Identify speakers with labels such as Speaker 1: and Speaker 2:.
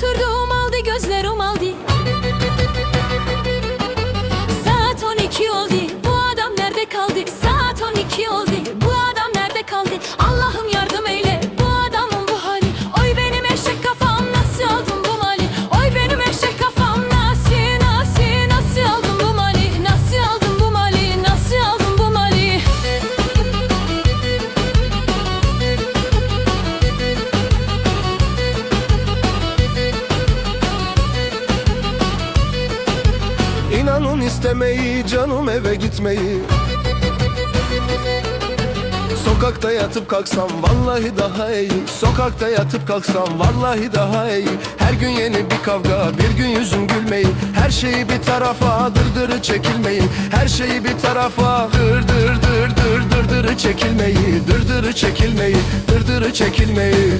Speaker 1: Oturduğum
Speaker 2: İnanın istemeyi canım eve gitmeyi. Sokakta yatıp kalksam vallahi daha iyi. Sokakta yatıp kalksam vallahi daha iyi. Her gün yeni bir kavga bir gün yüzüm gülmeyi. Her şeyi bir tarafa dırdırı çekilmeyi. Her şeyi bir tarafa dır dır dır dır dırdırı çekilmeyi. Dırdırı çekilmeyi dırdırı çekilmeyi